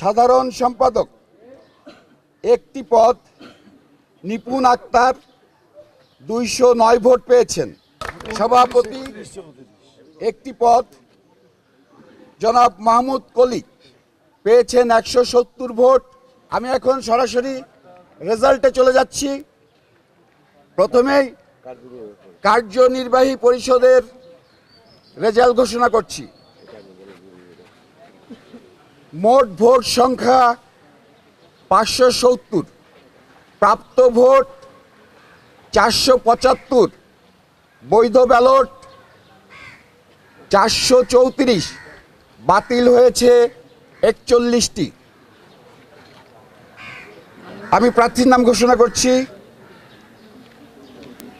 সাধারণ সম্পাদক। একটি পদ নিপুণ আক্তার দুইশো নয় ভোট পেয়েছেন। সভাপতি একটি পদ জনাব মাহমুদ কলি পেয়েছেন একশো সত্তর ভোট। আমি এখন সরাসরি রেজাল্টে চলে যাচ্ছি। প্রথমেই কার্যনির্বাহী পরিষদের রেজাল্ট ঘোষণা করছি। মোট ভোট সংখ্যা পাঁচশো সত্তর, প্রাপ্ত ভোট চারশো পঁচাত্তর, বৈধ ব্যালট চারশো চৌত্রিশ, বাতিল হয়েছে একচল্লিশটি। আমি প্রার্থীর নাম ঘোষণা করছি।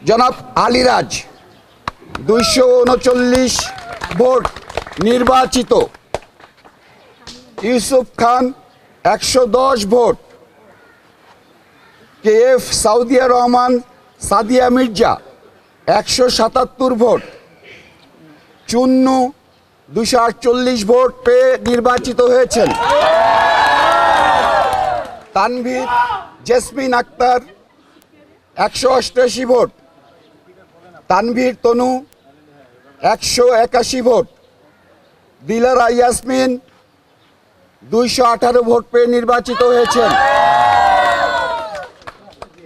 জনাব আলিরাজ, দুইশো উনচল্লিশ ভোট নির্বাচিত। ইউসুফ খান একশো দশ vote. K F Saudia Rahman, Sadia Mirza একশো সাতাত্তর ভোট। চুন্নু দুশো আটচল্লিশ ভোট পেয়ে নির্বাচিত হয়েছেন। তানভীর, জেসমিন আক্তার একশো অষ্টআশি ভোট। তানভীর তনু একশো একাশি ভোট। দিলারা ইয়াসমিন দুইশো আঠারো ভোট পেয়ে নির্বাচিত হয়েছেন।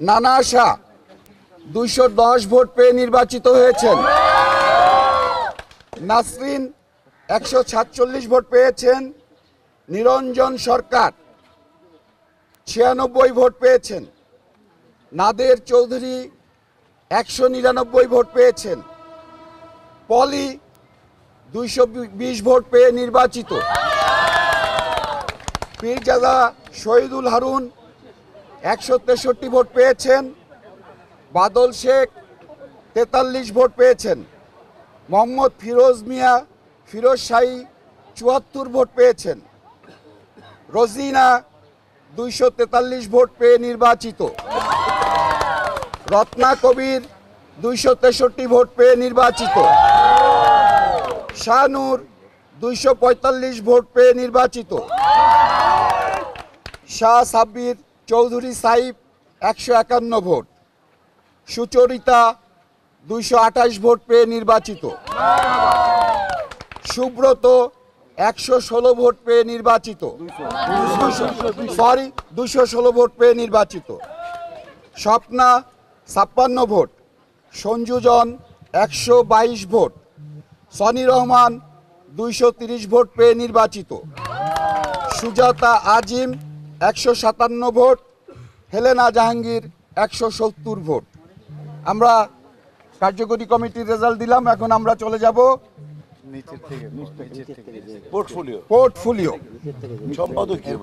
নানা শাহ দুইশো দশ ভোট পেয়ে নির্বাচিত হয়েছেন। নাসরিন, একশো সাতচল্লিশ ভোট পেয়েছেন। নিরঞ্জন সরকার, ছিয়ানব্বই ভোট পেয়েছেন। নাদের চৌধুরী, একশো নিরানব্বই ভোট পেয়েছেন। পলি, দুইশো বিশ ভোট পেয়ে নির্বাচিত। পীরজাদা শহীদুল হারুন একশো তেষট্টি ভোট পেয়েছেন, বাদল শেখ তেতাল্লিশ ভোট পেয়েছেন, মোহাম্মদ ফিরোজ মিয়া, ফিরোজ শাহী চুয়াত্তর ভোট পেয়েছেন, রোজিনা দুইশো তেতাল্লিশ ভোট পেয়ে নির্বাচিত, রত্না কবির দুইশো তেষট্টি ভোট পেয়ে নির্বাচিত শাহনুর দুইশো পঁয়তাল্লিশ ভোট পেয়ে নির্বাচিত। শাহ সাব্বির চৌধুরী সাহিব একশো একান্ন ভোট। সুচরিতা দুইশো আঠাশ ভোট পেয়ে নির্বাচিত। সুব্রত একশো ষোলো ভোট পেয়ে নির্বাচিত। সরি দুশো ষোলো ভোট পেয়ে নির্বাচিত। স্বপ্না ছাপ্পান্ন ভোট। সঞ্জুজন একশো বাইশ ভোট। সনি রহমান দুইশো তিরিশ ভোট পেয়ে নির্বাচিত। সুজাতা আজিম একশো সাতান্ন ভোট হেলেনা জাহাঙ্গীর একশো সত্তর ভোট। আমরা কার্যকরী কমিটির রেজাল্ট দিলাম এখন আমরা চলে যাব পোর্টফোলিও সম্পাদকীয়।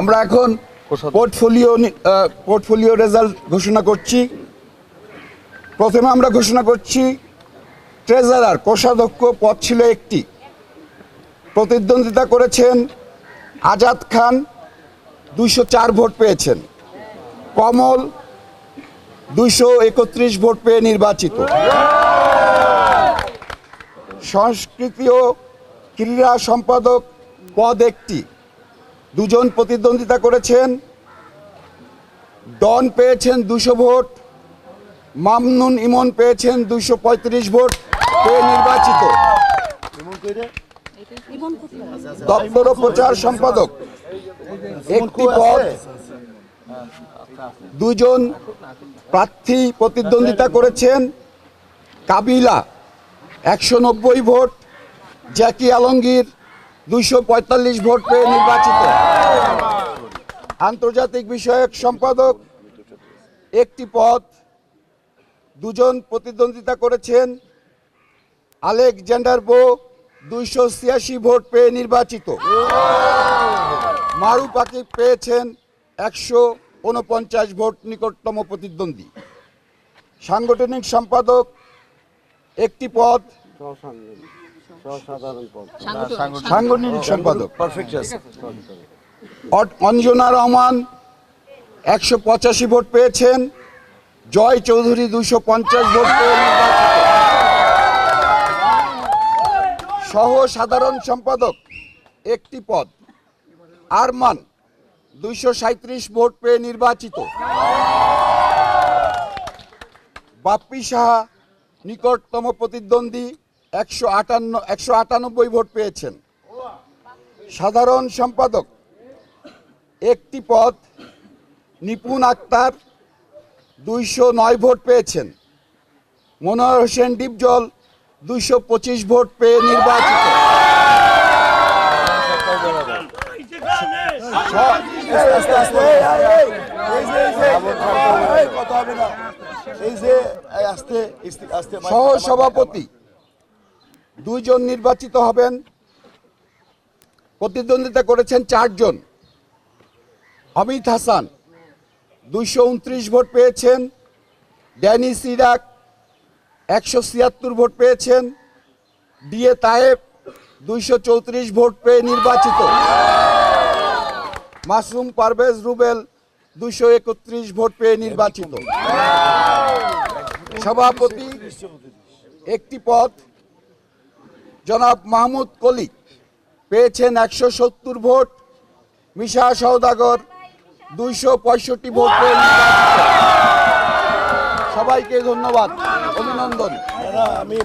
আমরা এখন পোর্টফোলিও পোর্টফোলিও রেজাল্ট ঘোষণা করছি। প্রথমে আমরা ঘোষণা করছি, ট্রেজারার কোষাধ্যক্ষ পদ ছিল একটি। প্রতিদ্বন্দ্বিতা করেছেন আজাদ খান, দুইশো চার ভোট পেয়েছেন। কমল, দুইশো একত্রিশ ভোট পেয়ে নির্বাচিত। সংস্কৃতি ও ক্রীড়া সম্পাদক পদ একটি। দুজন প্রতিদ্বন্দ্বিতা করেছেন ডন পেয়েছেন দুশো ভোট। মামনুন ইমন পেয়েছেন দুইশো পঁয়ত্রিশ ভোট পেয়ে নির্বাচিত? দপ্তর প্রচার সম্পাদক, একটি পদ, দুজন প্রার্থী প্রতিদ্বন্দ্বিতা করেছেন, কাবিলা একশো নব্বই ভোট, জ্যাকি আলমগীর দুইশো পঁয়তাল্লিশ ভোট পেয়ে নির্বাচিত। আন্তর্জাতিক বিষয়ক সম্পাদক, একটি পদ দুজন প্রতিদ্বন্দ্বিতা করেছেন। আলেকজান্ডার বো দুইশো ছিয়াশি ভোট পেয়ে নির্বাচিত। মারু পাকি পেয়েছেন একশো উনপঞ্চাশ ভোট নিকটতম প্রতিদ্বন্দ্বী। সাংগঠনিক সম্পাদক একটি পদ। সাংগঠনিক সম্পাদক। অঞ্জনা রহমান একশো পঁচাশি ভোট পেয়েছেন। জয় চৌধুরী দুশো পঞ্চাশ ভোট সহ সাধারণ সম্পাদক একটি পদ। আরমান দুইশো সাঁত্রিশ ভোট পেয়ে নির্বাচিত। বাপ্পি সাহা নিকটতম প্রতিদ্বন্দ্বী একশো আটান্ন, একশো আটানব্বই ভোট পেয়েছেন। সাধারণ সম্পাদক একটি পদ। নিপুণ আক্তার দুইশো নয় ভোট পেয়েছেন। মনোহর হোসেন ডিপজল দুইশো পঁচিশ ভোট পেয়ে নির্বাচিত। আস্তে আস্তে এই, এই, এই, এই যে, এই যে, এই, কথা হবে না। এই যে এই আস্তে ইস্তি- আস্তে সহ সভাপতি দুইজন নির্বাচিত হবেন। প্রতিদ্বন্দ্বিতা করেছেন চারজন। অমিত হাসান দুইশো উনত্রিশ ভোট পেয়েছেন। ড্যানি সিরাক একশো ছিয়াত্তর ভোট পেয়েছেন। ডিএ তায়েব দুইশো চৌত্রিশ ভোট পেয়ে নির্বাচিত। মাসুম পারভেজ রুবেল দুইশো একত্রিশ ভোট পেয়ে নির্বাচিত। সভাপতি একটি পদ জনাব মাহমুদ কলি পেয়েছেন একশো সত্তর ভোট। মিশা সৌদাগর দুইশো পঁয়ষট্টি ভোট পেয়ে সবাইকে ধন্যবাদ অভিনন্দন। আমি